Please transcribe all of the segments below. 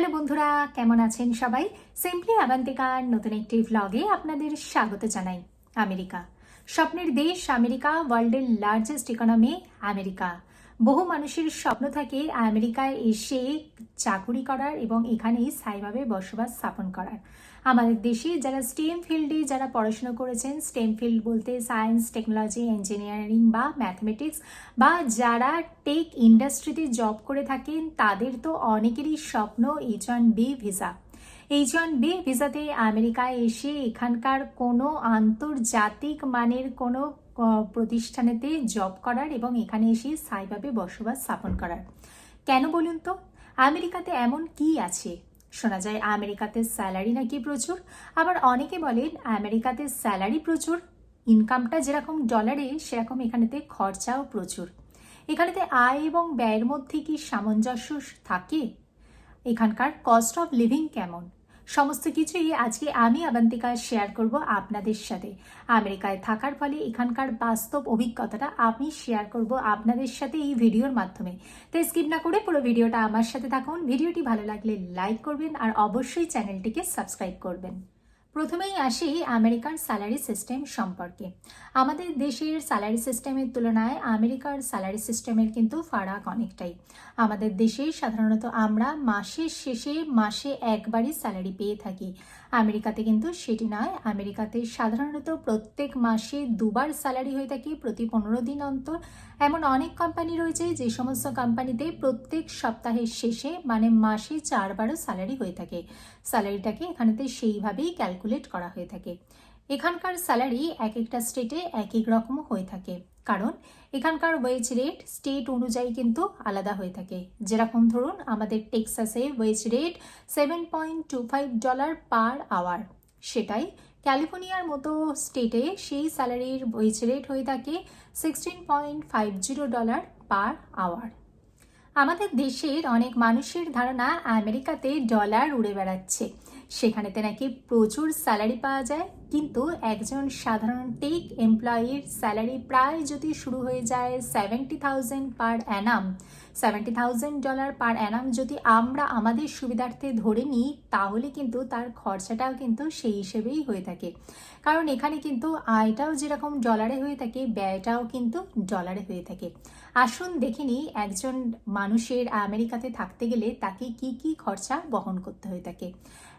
Hello বন্ধুরা, কেমন আছেন সবাই? সিম্পলি আবান্তিকার নতুন একটি ভ্লগে আপনাদের স্বাগত জানাই, আমেরিকা। স্বপ্নের দেশ আমেরিকা ওয়ার্ল্ডের লার্জেস্ট ইকোনমি আমেরিকা। বহু মানুষের স্বপ্ন থাকে আমেরিকায় এসে চাকুরি করার এবং এখানেই স্থায়ীভাবে বসবাস স্থাপন করার। আমাদের দেশে যারা স্টেম ফিল্ডে যারা পড়াশোনা করেছেন স্টেম ফিল্ড বলতে সায়েন্স টেকনোলজি ইঞ্জিনিয়ারিং বা ম্যাথমেটিক্স বা যারা টেক ইন্ডাস্ট্রিতে জব করে থাকেন, তাদের তো অনেকেরই স্বপ্ন H one B visa H one B ভিসাতে আমেরিকায় এসে এখানকার কোনো আন্তর্জাতিক মানের কোনো প্রতিষ্ঠানেতে জব করার এবং এখানে এসে স্থায়ীভাবে বসবাস স্থাপন করার। কেন বলুন তো? আমেরিকাতে এমন কি আছে? শোনা যায়, আমেরিকাতে স্যালারি নাকি প্রচুর। আবার অনেকে বলেন, আমেরিকাতে স্যালারি প্রচুর। ইনকামটা যেরকম ডলারে সেরকম এখানেতে খরচাও প্রচুর। এখানেতে আয় এবং ব্যয়ের মধ্যে কি সামঞ্জস্য থাকে? এখানকার কস্ট অফ লিভিং কেমন? সমস্ত কিছুই আজকে আমি, আবান্তিকা শেয়ার করব আপনাদের সাথে। আমেরিকায় থাকার ফলে এখানকার বাস্তব অভিজ্ঞতাটা আমি শেয়ার করব আপনাদের সাথে এই ভিডিওর মাধ্যমে। তাই স্কিপ না করে পুরো ভিডিওটা আমার সাথে থাকুন। ভিডিওটি ভালো লাগলে লাইক করবেন আর অবশ্যই চ্যানেলটিকে সাবস্ক্রাইব করবেন। প্রথমেই আসি আমেরিকার স্যালারি সিস্টেম সম্পর্কে। আমাদের দেশের স্যালারি সিস্টেমের তুলনায় আমেরিকার স্যালারি সিস্টেমের কিন্তু ফারাক অনেকটাই। আমাদের দেশে সাধারণত আমরা মাসের শেষে মাসে একবারই স্যালারি পেয়ে থাকি। আমেরিকাতে কিন্তু সেটি নয়। আমেরিকাতে সাধারণত প্রত্যেক মাসে দুবার স্যালারি হয়ে থাকে প্রতি পনেরো দিন অন্তর। এমন অনেক কোম্পানি রয়েছে যে সমস্ত কোম্পানিতে প্রত্যেক সপ্তাহের শেষে মানে মাসে চারবারও স্যালারি হয়ে থাকে। স্যালারিটাকে এখানেতে সেইভাবেই ক্যালকুলেট করা হয়ে থাকে। এখানকার স্যালারি এক একটা স্টেটে এক এক রকম হয়ে থাকে। কারণ এখানকার ওয়েজ রেট স্টেট অনুযায়ী কিন্তু আলাদা হয়ে থাকে। যেরকম ধরুন, আমাদের টেক্সাসে wage rate seven point two five dollar per hour সেটাই ক্যালিফোর্নিয়ার মতো স্টেটে সেই স্যালারির ওয়েজ রেট হয়ে থাকে sixteen point five zero dollar per hour আমাদের দেশের অনেক মানুষের ধারণা আমেরিকাতে ডলার উড়ে বেড়াচ্ছে। সেখানেতে নাকি প্রচুর স্যালারি পাওয়া যায়, কিন্তু একজন সাধারণ টেক এমপ্লয়ির স্যালারি প্রায় যদি শুরু হয়ে যায় seventy thousand per annum seventy thousand dollar per annum যদি আমরা আমাদের সুবিধার্থে ধরে নিই, তাহলে কিন্তু তার খরচাটাও কিন্তু সেই হিসেবেই হয়ে থাকে। কারণ এখানে কিন্তু আয়টাও যেরকম ডলারে হয়ে থাকে, ব্যয়টাও কিন্তু ডলারে হয়ে থাকে। আসুন দেখে নিই একজন মানুষের আমেরিকাতে থাকতে গেলে তাকে কি কি খরচা বহন করতে হয়ে থাকে।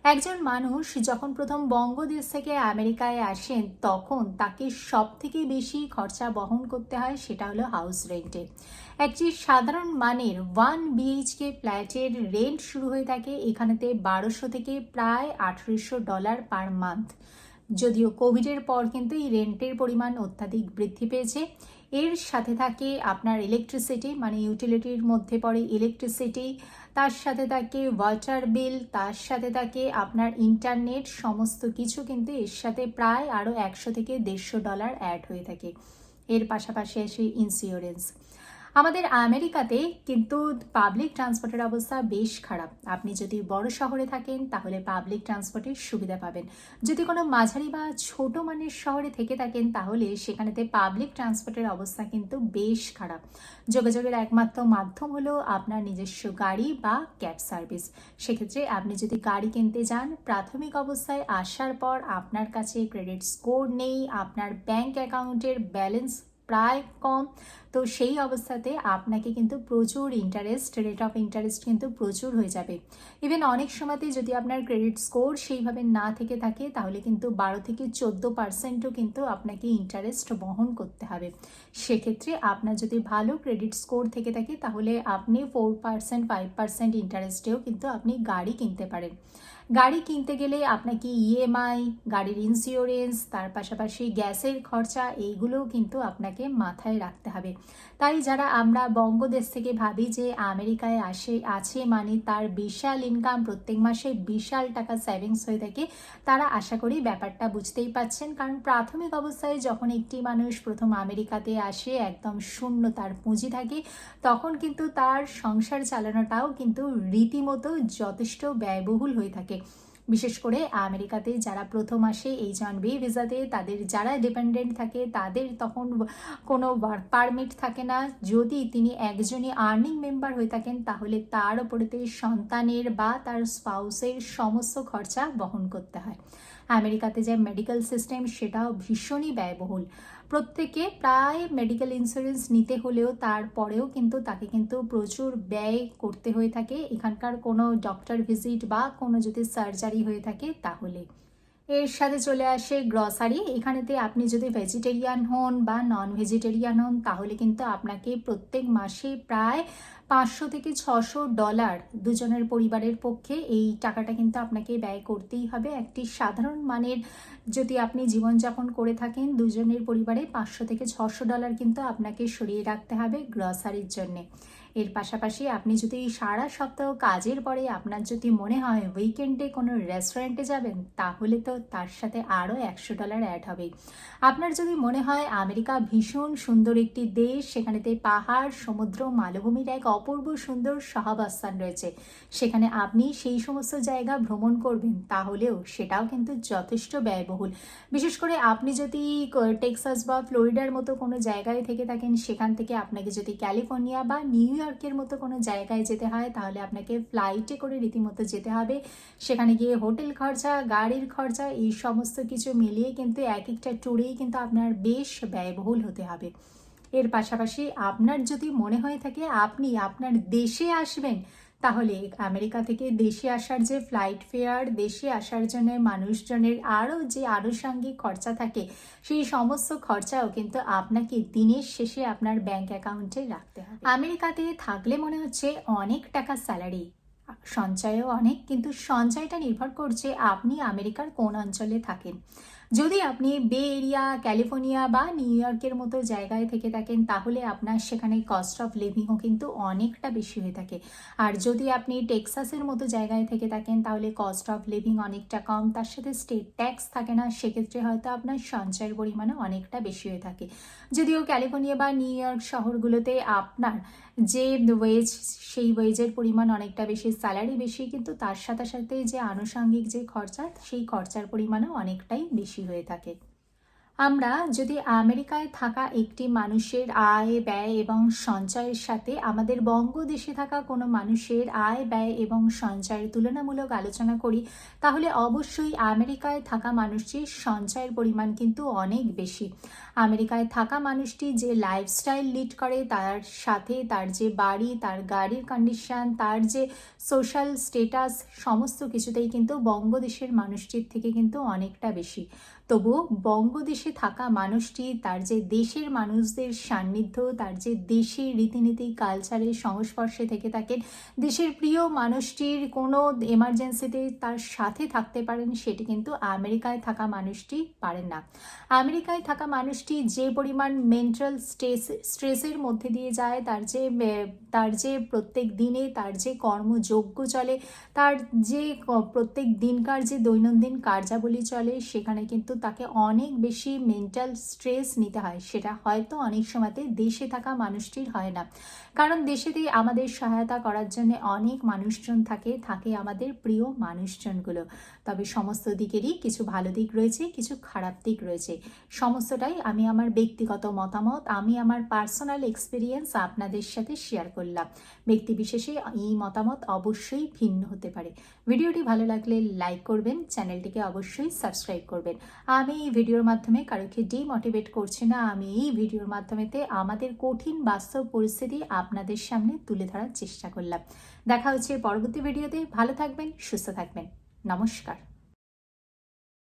একজন মানুষ যখন প্রথম বঙ্গদেশ থেকে আমেরিকায় আসেন, তখন তাকে সব থেকে বেশি খরচা বহন করতে হয় সেটা হলো হাউস রেন্টে একটি সাধারণ মানের ওয়ান বিএইচকে ফ্ল্যাটের রেন্ট শুরু হয়ে থাকে এখানেতে বারোশো থেকে প্রায় আঠেরোশো ডলার পার মান্থ যদিও কোভিডের পর কিন্তু এই রেন্টের পরিমাণ অত্যাধিক বৃদ্ধি পেয়েছে। এর সাথে থাকে আপনার ইলেকট্রিসিটি মানে ইউটিলিটির মধ্যে পড়ে ইলেকট্রিসিটি তার সাথে থাকে ওয়াটার বিল তার সাথে থাকে আপনার ইন্টারনেট সমস্ত কিছু কিন্তু এর সাথে প্রায় আরও একশো থেকে দেড়শো ডলার অ্যাড হয়ে থাকে। এর পাশাপাশি আসে ইন্স্যুরেন্স আমাদের আমেরিকাতে কিন্তু পাবলিক ট্রান্সপোর্টের অবস্থা বেশ খারাপ। আপনি যদি বড় শহরে থাকেন, তাহলে পাবলিক ট্রান্সপোর্টের সুবিধা পাবেন। যদি কোনো মাঝারি বা ছোট মানের শহরে থেকে থাকেন, তাহলে সেখানেতে পাবলিক ট্রান্সপোর্টের অবস্থা কিন্তু বেশ খারাপ। যোগাযোগের একমাত্র মাধ্যম হলো আপনার নিজস্ব গাড়ি বা ক্যাব সার্ভিস সেক্ষেত্রে আপনি যদি গাড়ি কিনতে যান, প্রাথমিক অবস্থায় আসার পর আপনার কাছে ক্রেডিট স্কোর নেই, আপনার ব্যাংক অ্যাকাউন্টের ব্যালেন্স প্রায় কম। তো সেই অবস্থাতে আপনাকে কিন্তু প্রচুর ইন্টারেস্ট রেট অফ ইন্টারেস্ট কিন্তু প্রচুর হয়ে যাবে। ইভেন অনেক সময়তে যদি আপনার ক্রেডিট স্কোর সেইভাবে না থেকে থাকে, তাহলে কিন্তু বারো থেকে চোদ্দ পার্সেন্টও কিন্তু আপনাকে ইন্টারেস্ট বহন করতে হবে। সেক্ষেত্রে আপনার যদি ভালো ক্রেডিট স্কোর থেকে থাকে, তাহলে আপনি ফোর পার্সেন্ট ফাইভ পার্সেন্ট ইন্টারেস্টেও কিন্তু আপনি গাড়ি কিনতে পারেন। গাড়ি কিনতে গেলে আপনাকে ইএমআই গাড়ির ইন্স্যুরেন্স তার পাশাপাশি গ্যাসের খরচা, এইগুলোও কিন্তু আপনাকে মাথায় রাখতে হবে। তাই যারা আমরা বঙ্গদেশ থেকে ভাবি যে আমেরিকায় আসে, আছে মানে তার বিশাল ইনকাম প্রত্যেক মাসে বিশাল টাকা সেভিংস হয়ে থাকে, তারা আশা করি ব্যাপারটা বুঝতেই পাচ্ছেন কারণ প্রাথমিক অবস্থায় যখন একটি মানুষ প্রথম আমেরিকাতে আসে, একদম শূন্য তার পুঁজি থাকে, তখন কিন্তু তার সংসার চালানোটাও কিন্তু রীতিমতো যথেষ্ট ব্যয়বহুল হয়ে থাকে। বিশেষ করে আমেরিকাতে যারা প্রথম আসে, এই জন বি ভিসাতে তাদের যারা ডিপেন্ডেন্ট থাকে, তাদের তখন কোনো ওয়ার্ক পারমিট থাকে না। যদি তিনি একজনই আর্নিং মেম্বার হয়ে থাকেন, তাহলে তার ওপরতে সন্তানের বা তার স্পাউসের সমস্ত খরচা বহন করতে হয়। আমেরিকাতে যে মেডিকেল সিস্টেম সেটাও ভীষণই ব্যয়বহুল। প্রত্যেকে প্রায় মেডিকেল ইন্স্যুরেন্স নিতে হলেও তারপরেও কিন্তু তাকে কিন্তু প্রচুর ব্যয় করতে হয়ে থাকে। এখানকার কোনো ডক্টর ভিজিট বা কোনো যদি সার্জারি হয়ে থাকে তাহলে। এর সাথে চলে আসে গ্রসারি এখানেতে আপনি যদি ভেজিটেরিয়ান হন বা নন ভেজিটেরিয়ান হন, তাহলে কিন্তু আপনাকে প্রত্যেক মাসে প্রায় পাঁচশো থেকে ছশো ডলার দুজনের পরিবারের পক্ষে এই টাকাটা কিন্তু আপনাকে ব্যয় করতেই হবে। একটি সাধারণ মানের যদি আপনি জীবনযাপন করে থাকেন, দুজনের পরিবারে পাঁচশো থেকে ছশো ডলার কিন্তু আপনাকে সরিয়ে রাখতে হবে গ্রসারির জন্যে। এর পাশাপাশি আপনি যদি সারা সপ্তাহ কাজের পরে আপনার যদি মনে হয় উইকেন্ডে কোনো রেস্টুরেন্টে যাবেন, তাহলে তো তার সাথে আরও একশো ডলার অ্যাড হবে। আপনার যদি মনে হয় আমেরিকা ভীষণ সুন্দর একটি দেশ, সেখানেতে পাহাড়, সমুদ্র, মালভূমির এক অপূর্ব সুন্দর সহাবস্থান রয়েছে। সেখানে আপনি সেই সমস্ত জায়গা ভ্রমণ করবেন, তাহলেও সেটাও কিন্তু যথেষ্ট ব্যয়বহুল। বিশেষ করে আপনি যদি টেক্সাস বা ফ্লোরিডার মতো কোনো জায়গায় থেকে থাকেন, সেখান থেকে আপনাকে যদি ক্যালিফোর্নিয়া বা নিউ ইয়র্কের মতো কোনো জায়গায় যেতে হয়, তাহলে আপনাকে ফ্লাইটে করে রীতিমতো যেতে হবে। সেখানে গিয়ে হোটেল খরচা, গাড়ির খরচা, এই সমস্ত কিছু মিলিয়ে কিন্তু এক একটা ট্যুরেই কিন্তু আপনার বেশ ব্যয়বহুল হতে হবে। এর পাশাপাশি আপনার যদি মনে হয়ে থাকে আপনি আপনার দেশে আসবেন, তাহলে আমেরিকা থেকে দেশে আসার যে ফ্লাইট ফেয়ার দেশে আসার জন্য মানুষজনের আরও যে আনুষঙ্গিক খরচা থাকে, সেই সমস্ত খরচাও কিন্তু আপনাকে দিনের শেষে আপনার ব্যাংক অ্যাকাউন্টে রাখতে হবে। আমেরিকাতে থাকলে মনে হচ্ছে অনেক টাকা স্যালারি সঞ্চয়ও অনেক, কিন্তু সঞ্চয়টা নির্ভর করছে আপনি আমেরিকার কোন অঞ্চলে থাকেন। যদি আপনি বে এরিয়া, ক্যালিফোর্নিয়া বা নিউ ইয়র্কের মতো জায়গায় থেকে থাকেন, তাহলে আপনার সেখানে কস্ট অফ লিভিংও কিন্তু অনেকটা বেশি হয়ে থাকে। আর যদি আপনি টেক্সাসের মতো জায়গায় থেকে থাকেন, তাহলে কস্ট অফ লিভিং অনেকটা কম। তার সাথে স্টেট ট্যাক্স থাকে না, সেক্ষেত্রে হয়তো আপনার সঞ্চয়ের পরিমাণও অনেকটা বেশি হয়ে থাকে। যদিও ক্যালিফোর্নিয়া বা নিউ ইয়র্ক শহরগুলোতে আপনার যে ওয়েজ সেই ওয়েজের পরিমাণ অনেকটা বেশি স্যালারি বেশি, কিন্তু তার সাথে সাথে যে আনুষঙ্গিক যে খরচা, সেই খরচার পরিমাণও অনেকটাই বেশি হয়ে থাকে। আমরা যদি আমেরিকায় থাকা একটি মানুষের আয়, ব্যয় এবং সঞ্চয়ের সাথে আমাদের বঙ্গদেশে থাকা কোনো মানুষের আয়, ব্যয় এবং সঞ্চয়ের তুলনামূলক আলোচনা করি, তাহলে অবশ্যই আমেরিকায় থাকা মানুষটির সঞ্চয়ের পরিমাণ কিন্তু অনেক বেশি। আমেরিকায় থাকা মানুষটি যে লাইফস্টাইল লিড করে, তার সাথে তার যে বাড়ি, তার গাড়ির কন্ডিশন তার যে সোশ্যাল স্টেটাস সমস্ত কিছুতেই কিন্তু বঙ্গদেশের মানুষটির থেকে কিন্তু অনেকটা বেশি। তবু বঙ্গদেশে থাকা মানুষটি, তার যে দেশের মানুষদের সান্নিধ্য, তার যে দেশের রীতিনীতি কালচারের সংস্পর্শে থেকে থাকেন, দেশের প্রিয় মানুষটির কোনো এমার্জেন্সিতে তার সাথে থাকতে পারেন, সেটি কিন্তু আমেরিকায় থাকা মানুষটি পারেন না। আমেরিকায় থাকা মানুষটি যে পরিমাণ মেন্টাল স্ট্রেস স্ট্রেসের মধ্যে দিয়ে যায়, তার যে তার যে প্রত্যেক দিনে, তার যে কর্মযোগ্য চলে, তার যে প্রত্যেক দিনকার যে দৈনন্দিন কার্যাবলী চলে, সেখানে কিন্তু তাকে অনেক বেশি মেন্টাল স্ট্রেস নিতে হয়। সেটা হয়তো অনেক সময়তে দেশে থাকা মানুষটির হয় না। কারণ দেশেতে আমাদের সহায়তা করার জন্য অনেক মানুষজন থাকে থাকে আমাদের প্রিয় মানুষজনগুলো। তবে সমস্ত দিকেরই কিছু ভালো দিক রয়েছে, কিছু খারাপ দিক রয়েছে। সমস্তটাই আমি আমার ব্যক্তিগত মতামত, আমি আমার পার্সোনাল এক্সপিরিয়েন্স আপনাদের সাথে শেয়ার করলাম। ব্যক্তি বিশেষে এই মতামত অবশ্যই ভিন্ন হতে পারে। ভিডিওটি ভালো লাগলে লাইক করবেন চ্যানেলটিকে অবশ্যই সাবস্ক্রাইব করবেন। আমি এই ভিডিওর মাধ্যমে কারোকে ডিমোটিভেট করছি না। আমি এই ভিডিওর মাধ্যমেতে আমাদের কঠিন বাস্তব পরিস্থিতি আপনাদের সামনে তুলে ধরার চেষ্টা করলাম। দেখা হচ্ছে পরবর্তী ভিডিওতে। ভালো থাকবেন, সুস্থ থাকবেন। নমস্কার।